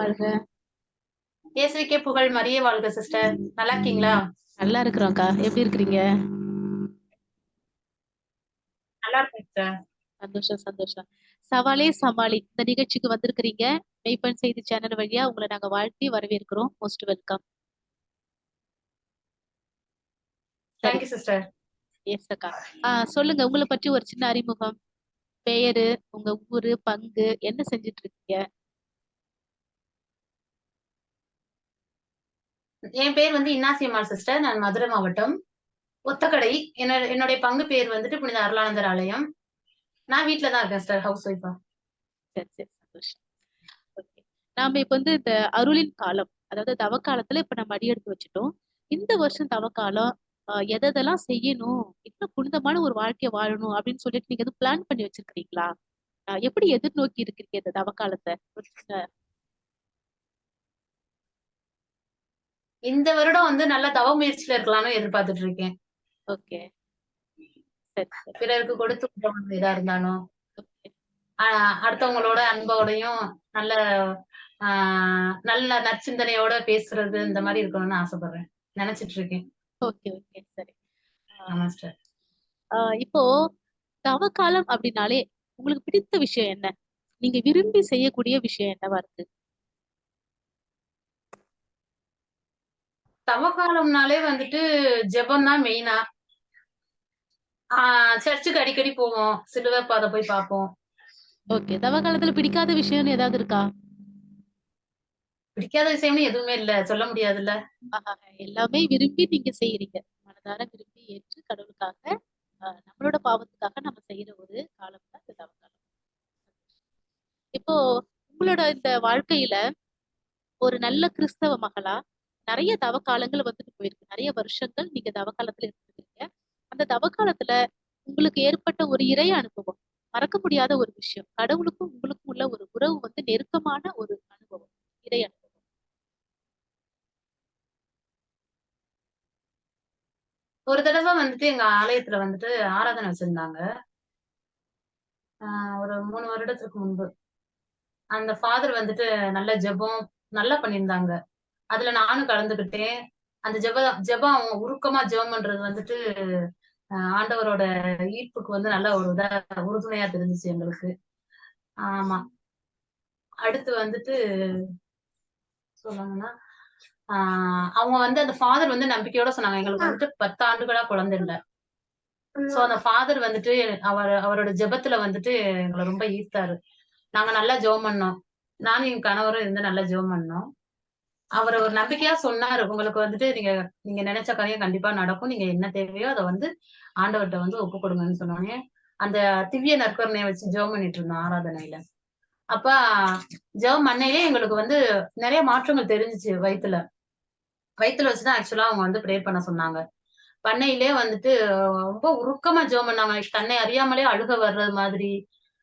வாழ்க. இயேசுக்கே புகழ் மரிய வாழ்க சிஸ்டர் நல்லா இருக்கீங்களா? நல்லா இருக்கிறோம்க்கா. எப்படி இருக்கிறீங்க? நல்லா இருக்கேன் சந்தோஷம் சந்தோஷம். சவாலே சமாளி. இந்த நிகழ்ச்சிக்கு வந்திருக்கிறீங்க. மெய்ப்பன் செய்தி சேனல் வழியா உங்களை நாங்க வாழ்த்தி வரவேற்கிறோம். Most welcome thank you sister yes அக்கா. சொல்லுங்க உங்களை பற்றி ஒரு சின்ன அறிமுகம். பெயரு உங்க ஊரு பங்கு என்ன செஞ்சுட்டு இருக்கீங்க? என் பேர் வந்து இன்னாசியம்மாள் சிஸ்டர் நான் மதுரை மாவட்டம் ஒத்தக்கடை. என்னோட என்னுடைய பங்கு பேர் வந்துட்டு புனித அருளானந்தர் ஆலயம். நான் வீட்டுல தான் இருக்கேன் சிஸ்டர் ஹவுஸ் ஒய்ஃபா சரி சரி ஓகே நாம இப்ப வந்து இந்த அருளின் காலம் அதாவது தவக்காலத்துல இப்ப நம்ம அடி எடுத்து வச்சுட்டோம். இந்த வருஷம் தவக்காலம் ஆஹ் எதெல்லாம் செய்யணும் இன்னும் புனிதமான ஒரு வாழ்க்கையை வாழணும் அப்படின்னு சொல்லிட்டு நீங்க எதுவும் பிளான் பண்ணி வச்சிருக்கீங்களா எப்படி எதிர்நோக்கி இருக்கிறீங்க இந்த தவக்காலத்தை? இந்த வருடம் வந்து நல்ல தவ முயற்சியில இருக்கலாம்னு எதிர்பார்த்துட்டு இருக்கேன் ஓகே பிறருக்கு கொடுத்து இதா இருந்தாலும். அடுத்தவங்களோட அன்போடையும் நல்ல ஆஹ் நல்ல நற்சிந்தனையோட பேசுறது இந்த மாதிரி இருக்கணும்னு ஆசைப்படுறேன். நினைச்சிட்டு இருக்கேன் ஓகே ஓகே. சரி. ஆமா இப்போ தவக்காலம் அப்படின்னாலே உங்களுக்கு பிடித்த விஷயம் என்ன? நீங்க விரும்பி செய்யக்கூடிய விஷயம் என்னவா இருக்கு? தவக்காலம்னாலே வந்துட்டு ஜெபம் தான் மெயினா. ஆஹ் சர்ச்சுக்கு அடிக்கடி போவோம். சிலுவை பாதை போய் பார்ப்போம். ஓகே. தவக்காலத்துல பிடிக்காத விஷயம்னு ஏதாவது இருக்கா? பிடிக்காத விஷயம்னு எதுவுமே இல்ல. சொல்ல முடியாதுல்ல. எல்லாமே விரும்பி நீங்க செய்யறீங்க. மனதார விரும்பி ஏற்று கடவுளுக்காக நம்மளோட பாவத்துக்காக நம்ம செய்யற ஒரு காலம் தான் இந்த தவக்காலம் இப்போ உங்களோட இந்த வாழ்க்கையில ஒரு நல்ல கிறிஸ்தவ மகளா நிறைய தவக்காலங்கள் வந்துட்டு போயிருக்கு. நிறைய வருஷங்கள் நீங்க தவக்காலத்துல இருந்திருக்கீங்க. அந்த தவக்காலத்துல உங்களுக்கு ஏற்பட்ட ஒரு இறை அனுபவம் மறக்க முடியாத ஒரு விஷயம் கடவுளுக்கும் உங்களுக்கும் உள்ள ஒரு உறவு வந்து நெருக்கமான ஒரு அனுபவம் இறை அனுபவம். ஒரு தடவை வந்துட்டு எங்க ஆலயத்துல வந்துட்டு ஆராதனை வச்சிருந்தாங்க. ஆஹ் ஒரு மூணு வருடத்துக்கு முன்பு. அந்த ஃபாதர் வந்துட்டு நல்ல ஜெபம் நல்லா பண்ணியிருந்தாங்க. அதுல நானும் கலந்துகிட்டேன். அந்த ஜப ஜெபம் அவங்க உருக்கமா ஜெபம் பண்றது வந்துட்டு ஆண்டவரோட ஈர்ப்புக்கு வந்து நல்ல ஒரு இதா உறுதுணையா தெரிஞ்சுச்சு எங்களுக்கு. ஆமா. அடுத்து வந்துட்டு சொல்லணும்னா ஆஹ் அவங்க வந்து அந்த ஃபாதர் வந்து நம்பிக்கையோட சொன்னாங்க. எங்களுக்கு வந்துட்டு பத்து ஆண்டுகளா குழந்தை இல்ல. சோ அந்த ஃபாதர் வந்துட்டு அவர் அவரோட ஜெபத்துல வந்துட்டு எங்களை ரொம்ப ஈர்த்தாரு. நாங்க நல்லா ஜெபம் பண்ணோம். நானும் என் கணவரும் இருந்து நல்லா ஜெபம் பண்ணோம். அவர் ஒரு நம்பிக்கையா சொன்னாரு. உங்களுக்கு வந்துட்டு நீங்க நீங்க நினைச்ச காரியம் கண்டிப்பா நடக்கும். நீங்க என்ன தேவையோ அதை வந்து ஆண்டவர்கிட்ட வந்து ஒப்பு கொடுங்கன்னு சொன்னோடனே அந்த திவ்ய நற்கரணையை வச்சு ஜெபம் பண்ணிட்டு இருந்தோம் ஆராதனையில. அப்ப ஜெபம் பண்ணையிலே எங்களுக்கு வந்து நிறைய மாற்றங்கள் தெரிஞ்சுச்சு வயித்துல. வயித்துல வச்சுதான் ஆக்சுவலா அவங்க வந்து ப்ரே பண்ண சொன்னாங்க. பண்ணையிலே வந்துட்டு ரொம்ப உருக்கமா ஜெபம் பண்ணாங்க. தன்னை அறியாமலே அழுக வர்றது மாதிரி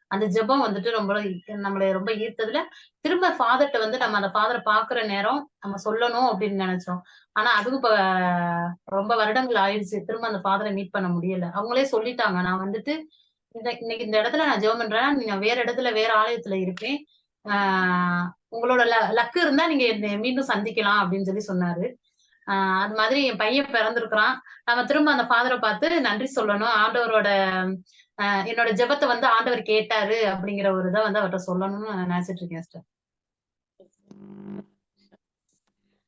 அந்த ஜெபம் வந்துட்டு ரொம்ப நம்மளை ரொம்ப ஈர்த்ததுல திரும்ப ஃபாதர்ட்ட வந்து நம்ம அந்த ஃபாதரை பாக்குற நேரம் நம்ம சொல்லணும் அப்படின்னு நினைச்சோம். ஆனா அதுவும் இப்ப ரொம்ப வருடங்கள் ஆயிடுச்சு திரும்ப அந்த ஃபாதரை மீட் பண்ண முடியல. அவங்களே சொல்லிட்டாங்க நான் வந்துட்டு இந்த இன்னைக்கு இந்த இடத்துல நான் ஜெபம் பண்றேன் நீங்க வேற இடத்துல வேற ஆலயத்துல இருப்பேன். ஆஹ் உங்களோட லக்கு இருந்தா நீங்க என்னை மீண்டும் சந்திக்கலாம் அப்படின்னு சொல்லி சொன்னாரு. ஆஹ் அது மாதிரி என் பையன் பிறந்திருக்கிறான். நம்ம திரும்ப அந்த ஃபாதரை பார்த்து நன்றி சொல்லணும். ஆண்டவரோட ஆஹ் என்னோட ஜெபத்தை வந்து ஆண்டவர் கேட்டாரு அப்படிங்கிற ஒரு இதை வந்து அவர்கிட்ட சொல்லணும்னு நினைச்சிட்டு இருக்கேன் சார்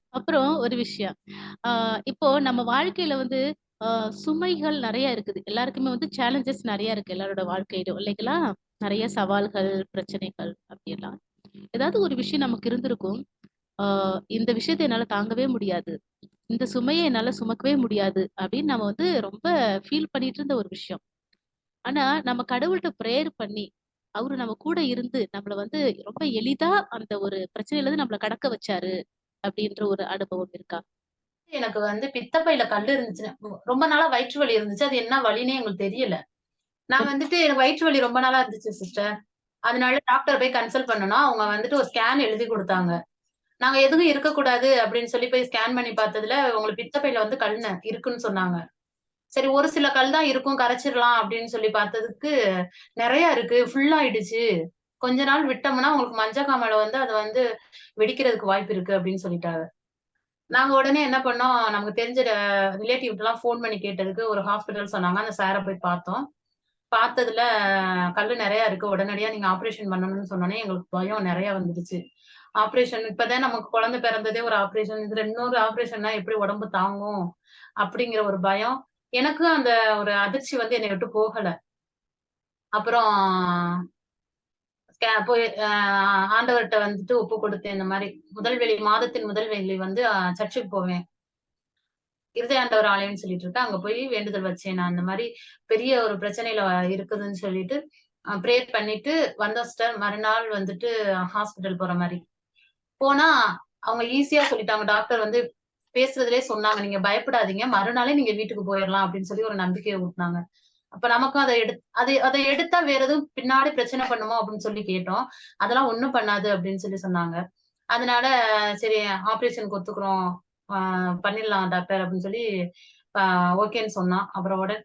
அப்புறம் ஒரு விஷயம். ஆஹ் இப்போ நம்ம வாழ்க்கையில வந்து ஆஹ் சுமைகள் நிறைய இருக்குது. எல்லாருக்குமே வந்து சேலஞ்சஸ் நிறைய இருக்கு. எல்லாரோட வாழ்க்கையிலும். இல்லைங்களா? நிறைய சவால்கள் பிரச்சனைகள் அப்படியெல்லாம். ஏதாவது ஒரு விஷயம் நமக்கு இருந்திருக்கும். ஆஹ் இந்த விஷயத்த என்னால தாங்கவே முடியாது. இந்த சுமையை என்னால சுமக்கவே முடியாது அப்படின்னு நம்ம வந்து ரொம்ப ஃபீல் பண்ணிட்டு இருந்த ஒரு விஷயம். ஆனா நம்ம கடவுள்கிட்ட ப்ரேயர் பண்ணி அவரு நம்ம கூட இருந்து நம்மள வந்து ரொம்ப எளிதா அந்த ஒரு பிரச்சனையில இருந்து நம்மள கடக்க வச்சாரு அப்படின்ற ஒரு அனுபவம் இருக்கா? எனக்கு வந்து பித்தப்பையில கல் இருந்துச்சு. ரொம்ப நாளா வயிற்று வலி இருந்துச்சு. அது என்ன வலின்னே எங்களுக்கு தெரியல. நான் வந்துட்டு எனக்கு வயிற்று வலி ரொம்ப நாளா இருந்துச்சு சிஸ்டர் அதனால டாக்டர் போய் கன்சல்ட் பண்ணணும் அவங்க வந்துட்டு ஒரு ஸ்கேன் எழுதி கொடுத்தாங்க. நாங்க எதுவும் இருக்கக்கூடாது அப்படின்னு சொல்லி போய் ஸ்கேன் பண்ணி பார்த்ததுல உங்களுக்கு பித்தப்பையில வந்து கல் இருக்குன்னு சொன்னாங்க சரி ஒரு சில கல் தான் இருக்கும் கரைச்சிடலாம் அப்படின்னு சொல்லி பார்த்ததுக்கு நிறைய இருக்கு ஃபுல் ஆயிடுச்சு கொஞ்ச நாள் விட்டோம்னா உங்களுக்கு மஞ்சள் காமலை வந்து அது வந்து வெடிக்கிறதுக்கு வாய்ப்பு இருக்கு அப்படின்னு சொல்லிட்டாங்க. நாங்க உடனே என்ன பண்ணோம், நமக்கு தெரிஞ்ச ரிலேட்டிவ்ட்டலாம் ஃபோன் பண்ணி கேட்டதுக்கு ஒரு ஹாஸ்பிட்டல் சொன்னாங்க. அந்த சாரை போய் பார்த்தோம். பார்த்ததுல கல் நிறைய இருக்கு. உடனடியா நீங்க ஆப்ரேஷன் பண்ணணும்னு சொன்னோன்னே எங்களுக்கு பயம் நிறைய வந்துடுச்சு. ஆப்ரேஷன் இப்பதான் நமக்கு குழந்தை பிறந்ததே ஒரு ஆப்ரேஷன் இதுல இன்னொரு ஆப்ரேஷன்னா எப்படி உடம்பு தாங்கும்? அப்படிங்கிற ஒரு பயம். எனக்கும் அந்த ஒரு அதிர்ச்சி வந்து என்னை விட்டு போகல. அப்புறம் போய் ஆண்டவர்கிட்ட வந்துட்டு ஒப்பு கொடுத்தேன். இந்த மாதிரி முதல் வெளி மாதத்தின் முதல் வெளி வந்து சர்ச்சுக்கு போவேன். இருதயாண்டவர் ஆலயம்னு சொல்லிட்டு இருக்கேன் அங்க போய் வேண்டுதல் வச்சேன். நான் இந்த மாதிரி பெரிய ஒரு பிரச்சனையில இருக்குதுன்னு சொல்லிட்டு ப்ரேயர் பண்ணிட்டு வந்தோம் சிஸ்டர். மறுநாள் வந்துட்டு ஹாஸ்பிட்டல் போற மாதிரி போனா அவங்க ஈஸியா சொல்லிட்டாங்க. டாக்டர் வந்து பேசுறதுலேயே சொன்னாங்க. "நீங்க பயப்படாதீங்க. மறுநாளே நீங்க வீட்டுக்கு போயிடலாம் அப்படின்னு சொல்லி ஒரு நம்பிக்கையை ஊட்டினாங்க அப்ப நமக்கும் அதை எடுத் அது அதை எடுத்தா வேற எதுவும் பின்னாடி பிரச்சனை பண்ணுமோ அப்படின்னு சொல்லி கேட்டோம். அதெல்லாம் ஒண்ணும் பண்ணாது அப்படின்னு சொல்லி சொன்னாங்க. அதனால சரி ஆப்ரேஷன் ஒத்துக்கிறோம். பண்ணிடலாம் டாக்டர் அப்படின்னு சொல்லி ஓகேன்னு சொன்னான். அப்புறம் உடனே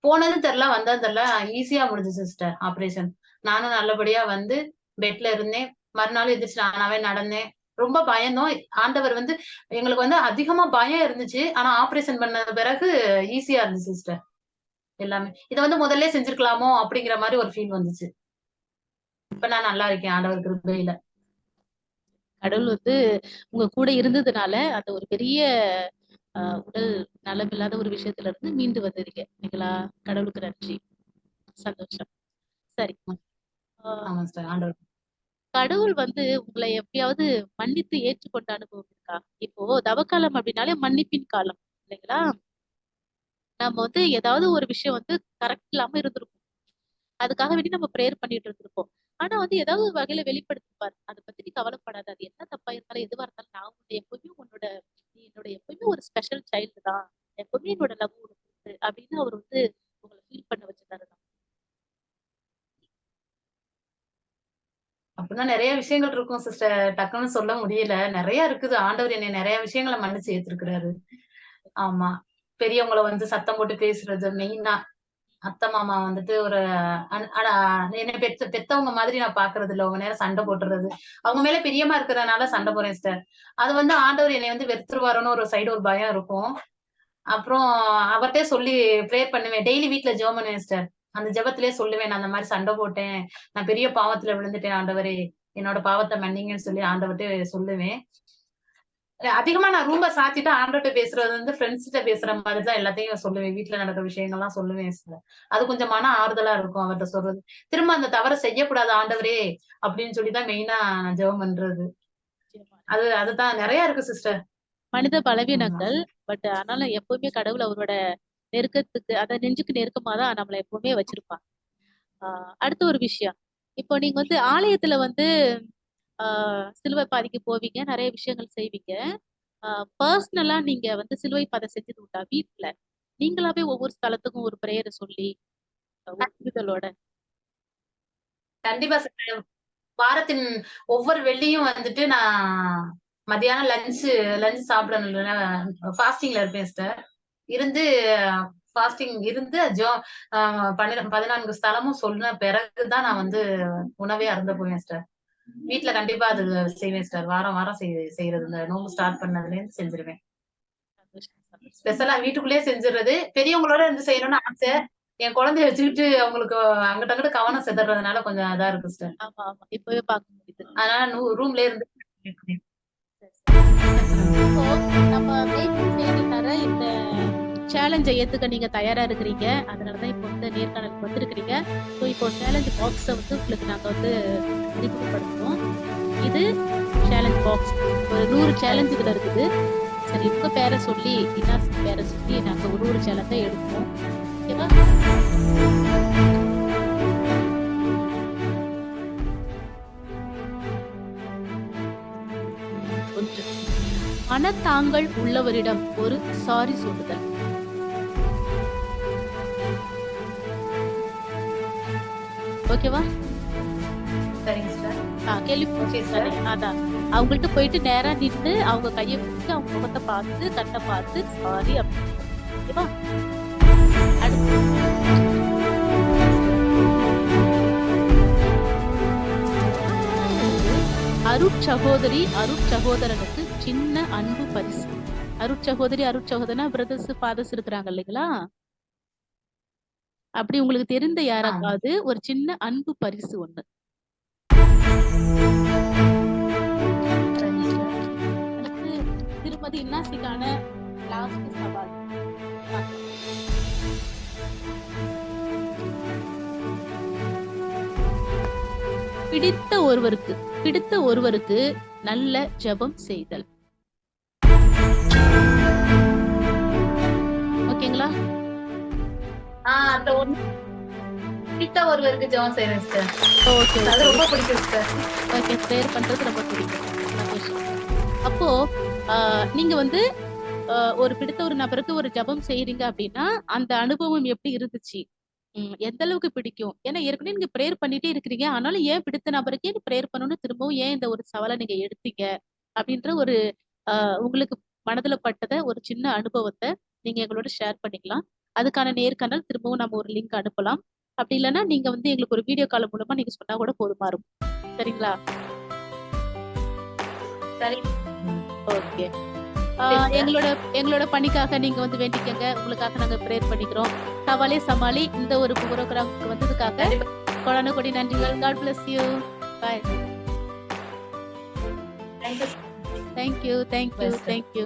போனதும் தெரில வந்ததும் தெரில ஈஸியா முடிஞ்சுச்சு சிஸ்டர் ஆப்ரேஷன் நானும் நல்லபடியா வந்து பெட்ல இருந்தேன். மறுநாள் எந்திரிச்சு நானாவே நடந்தேன். ரொம்ப பயந்தோம். ஆண்டவர் வந்து எங்களுக்கு வந்து அதிகமா பயம் இருந்துச்சு. ஆனா ஆப்பரேஷன் பண்ண பிறகு ஈஸியா இருந்துச்சு சிஸ்டர். எல்லாமே. இத வந்து முதல்லயே செஞ்சிருக்கலாமோ அப்படிங்கிற மாரி ஒரு ஃபீல் வந்துச்சு. இப்ப நான் நல்லா இருக்கேன் ஆண்டவர் கிருபையில. கடவுள் வந்து உங்க கூட இருந்ததுனால, அந்த ஒரு பெரிய உடல் நலமில்லாத ஒரு விஷயத்துல இருந்து மீண்டு வந்தீங்க. இல்லைங்களா? கடவுளுக்கு நன்றி. சந்தோஷம். சரி. ஆமா சிஸ்டர். ஆண்டவர் கடவுள் வந்து உங்களை எப்பயாவது மன்னித்து ஏற்றுக்கொண்ட அனுபவம் இருக்கா? இப்போ தவக்காலம் அப்படின்னாலே மன்னிப்பின் காலம். இல்லைங்களா? நம்ம வந்து ஏதாவது ஒரு விஷயம் வந்து கரெக்ட் இல்லாம இருந்திருக்கும். அதுக்காக வேண்டி நம்ம ப்ரேயர் பண்ணிட்டு இருந்திருப்போம். ஆனா வந்து ஏதாவது ஒரு வகையில வெளிப்படுத்திப்பார். அதை பத்தி நீ கவலைப்படாத. அது என்ன தப்பா இருந்தாலும், எதுவா இருந்தாலும் நான் உன்னை எப்பவுமே உன்னோட நீ என்னோட எப்பவுமே ஒரு ஸ்பெஷல் சைல்டு தான். எப்பவுமே என்னோட லவ் உனக்கு அப்படின்னு அவர் வந்து உங்களை ஃபீல் பண்ண வச்சுட்டாரு அப்படின்னா நிறைய விஷயங்கள் இருக்கும் சிஸ்டர். டக்குன்னு சொல்ல முடியல. நிறைய இருக்குது. ஆண்டவர் என்னை நிறைய விஷயங்கள மன்னிச்சு ஏத்துருக்கிறாரு. ஆமா. பெரியவங்கள வந்து சத்தம் போட்டு பேசுறது மெயினா. அத்தை, மாமா வந்துட்டு ஒரு அன் பெத்த பெத்தவங்க மாதிரி நான் பாக்குறது இல்ல. ரொம்ப நேரம் சண்டை போட்டுறது. அவங்க மேல பெரியமா இருக்கிறதுனால சண்டை போறேன் சிஸ்டர். அது வந்து ஆண்டவர் என்னை வந்து வெறுத்துருவாரோன்னு ஒரு சைடு ஒரு பயம் இருக்கும். அப்புறம் அவர்கிட்ட சொல்லி ப்ரேயர் பண்ணுவேன். டெய்லி வீட்டுல ஜெர்மன் பண்ணுவேன் சிஸ்டர். அந்த ஜெபத்திலேயே சொல்லுவேன். நான் அந்த மாரி சண்டை போட்டேன். நான் பெரிய பாவத்துல விழுந்துட்டேன் ஆண்டவரே! என்னோட பாவத்த மன்னிங்கன்னு சொல்லி ஆண்டவர்ட்ட சொல்லுவேன். அதிகமா நான் ரூம்ப சாத்திட்டு ஆண்டவர்ட்ட பேசுறது வந்து ஃப்ரெண்ட்ஸ்ட்ட பேசுற மாதிரி தான் எல்லாத்தையும் சொல்லுவேன். வீட்ல நடக்கிற விஷயங்கள்லாம் சொல்லுவேன் சிஸ்டர். அது கொஞ்சம் மன ஆறுதலா இருக்கும் அவர்ட்ட சொல்றது. திரும்ப அந்த தவற செய்யக்கூடாது ஆண்டவரே! அப்படின்னு சொல்லி தான் மெயினா நான் ஜெபம் பண்றது. அது அதுதான் நெறைய இருக்கு சிஸ்டர். மனித. பலவீனங்கள். பட் ஆனாலும் எப்பவுமே கடவுள் அவரோட நெருக்கத்துக்கு அந்த நெஞ்சுக்கு நெருக்கமா தான் நம்மளை எப்பவுமே வச்சிருப்பாங்க. ஆ அடுத்த ஒரு விஷயம். இப்போ நீங்க வந்து ஆலயத்துல வந்து ஆ சிலுவை பாதைக்கு போவீங்க. நிறைய விஷயங்கள் செய்வீங்க. பர்சனலா நீங்க வந்து சிலுவை பாதை செஞ்சது உண்டா? வீட்டுல நீங்களாவே ஒவ்வொரு ஸ்தலத்துக்கும் ஒரு பிரேயரை சொல்லி, ஒரு புரிதலோட. கண்டிப்பா வாரத்தின் ஒவ்வொரு வெள்ளியும் வந்துட்டு நான் மத்தியானம் லஞ்சு லஞ்சு சாப்பிடணும் ஃபாஸ்டிங்ல இருப்பேன் சார் இருந்து ஃபாஸ்டிங் இருந்து ஜோ 14 ஸ்தலமும் சொன்ன பிறகு தான் நான் வந்து உணவே அருந்த போவேன் சிஸ்டர். வீட்ல கண்டிப்பா அது செய்வேன் சிஸ்டர். வாரம் வாரம் செய் செய்றது. இந்த நோன்பு ஸ்டார்ட் பண்ணதுலேருந்து செஞ்சுருவேன். சந்தோஷம், சந்தோஷம். ஸ்பெஷலா வீட்டுக்குள்ளேயே செஞ்சுறது. பெரியவங்களோட இருந்து செய்யணும்னு ஆசை. என் குழந்தைய வச்சுக்கிட்டு அவங்களுக்கு அங்கிட்டு அங்கிட்டு கவனம் சிதறதுனால கொஞ்சம் இதா இருக்கு ஆமா. இப்பவே பார்க்க முடியுது. அதனால நூ ரூம்லயே இருந்து சரி, சரி. நம்ம இந்த சேலஞ்ச ஏத்துக்க நீங்க தயாரா இருக்கிறீங்க. அதனால தான் இப்போ வந்து நேர்காணலுக்கு வந்திருக்கிறீங்க. ஸோ இப்போ சேலஞ்ச் பாக்ஸை வந்து உங்களுக்கு நாங்க வந்து அறிமுகப்படுத்துறோம். இது சேலஞ்ச் பாக்ஸ். ஒரு 100 சேலஞ்ச் இதுல இருக்குது. சரி உங்கள் பேரை சொல்லி, இனாஸ் பேரை சொல்லி நாங்க ஒரு ஒரு சேலஞ்சை எடுப்போம். ஓகேவா? ஒன்று. உள்ளவரிடம் ஒரு சாரி சொல்லுதல். ஓகேவா? சரிங்க சிஸ்டர். ஆ கேள்வி ஓகே சார். அதான். அவங்கள்ட்ட போயிட்டு நேரா நின்னு அவங்க கைய பிடிச்சு அவங்க முகத்த பார்த்து, கண்ண பார்த்து சாரி அப்படின்னு ஓகேவா? அடுத்து. அருட்சகோதரி அருட்சகோதரனுக்கு சின்ன அன்பு பரிசு அருட்சகோதரி அருட்சகோதரனா பிரதர்ஸ் ஃபாதர்ஸ் இருக்கிறாங்க இல்லைங்களா அப்படி உங்களுக்கு தெரிந்த யாராவது ஒரு சின்ன அன்பு பரிசு ஒண்ணு. திருமதி இன்னாசிக்கான லாஸ்ட் சவால். பிடித்த ஒருவருக்கு பிடித்த ஒருவருக்கு நல்ல ஜெபம் செய்தல். ஓகேங்களா? பிடித்த ஒருவருக்கு ஜெபம் செய்யறேன் சிஸ்டர் ஓகே அது ரொம்ப பிடிக்கும் சிஸ்டர் ஓகே ப்ரேயர் பண்றது ரொம்ப பிடிக்கும். அப்போ நீங்க வந்து ஒரு பிடித்த ஒரு நபருக்கு ஒரு ஜெபம் செய்றீங்க அப்படின்னா அந்த அனுபவம் எப்படி இருந்துச்சு? எந்த அளவுக்கு பிடிக்கும்? ஏன்னா ஏற்கனவே நீங்க ப்ரேயர் பண்ணிட்டே இருக்கிறீங்க. ஆனாலும் ஏன் பிடித்த நபருக்கே ப்ரேயர் பண்ணணும்னு திரும்பவும் ஏன் இந்த ஒரு சவாலை நீங்க எடுத்தீங்க? அப்படின்ற ஒரு ஆஹ், உங்களுக்கு மனதுல பட்டத ஒரு சின்ன அனுபவத்தை நீங்க எங்களோட ஷேர் பண்ணிக்கலாம். அதுக்கான நேர்காணல் திரும்பவும் நம்ம ஒரு லிங்க் அனுப்பலாம். அப்படி இல்லைன்னா நீங்க வந்து எங்களுக்கு ஒரு வீடியோ கால் மூலமா நீங்க சொன்னா கூட போதுமா இருக்கும். சரிங்களா? சரி. ஓகே. எங்களோட எங்களோட பணிக்காக நீங்க வந்து வேண்டிக்கங்க. உங்களுக்காக நாங்க ப்ரேயர் பண்ணிக்கிறோம். சவாலே சமாளி இந்த ஒரு புரோகிராமுக்கு வந்ததுக்காக. கொடான கொடி நன்றிகள். God bless you bye Thank you. Thank you thank you. Thank you